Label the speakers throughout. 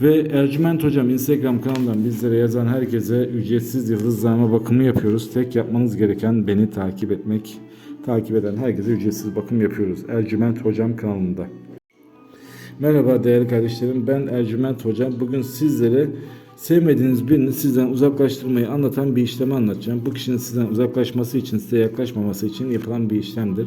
Speaker 1: Ve Ercüment Hocam Instagram kanalından bizlere yazan herkese ücretsiz yıldızlama bakımı yapıyoruz. Tek yapmanız gereken beni takip etmek. Takip eden herkese ücretsiz bakım yapıyoruz. Ercüment Hocam kanalında. Merhaba değerli kardeşlerim. Ben Ercüment Hocam. Bugün sizlere sevmediğiniz birini sizden uzaklaştırmayı anlatan bir işlemi anlatacağım. Bu kişinin sizden uzaklaşması için, size yaklaşmaması için yapılan bir işlemdir.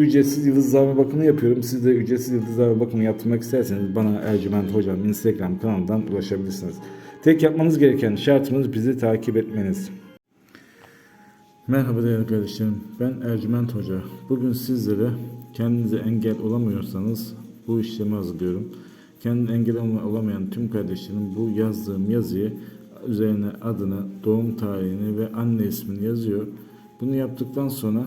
Speaker 1: ücretsiz yıldızlama bakımı yapıyorum. Siz de ücretsiz yıldızlama bakımı yaptırmak isterseniz bana Ercüment Hocam Instagram kanalından ulaşabilirsiniz. Tek yapmanız gereken şartımız bizi takip etmeniz. Merhaba değerli kardeşlerim. Ben Ercüment Hoca. Bugün sizlere kendinize engel olamıyorsanız bu işlemi hazırlıyorum. Kendine engel olamayan tüm kardeşlerim bu yazdığım yazıyı üzerine adını, doğum tarihini ve anne ismini yazıyor. Bunu yaptıktan sonra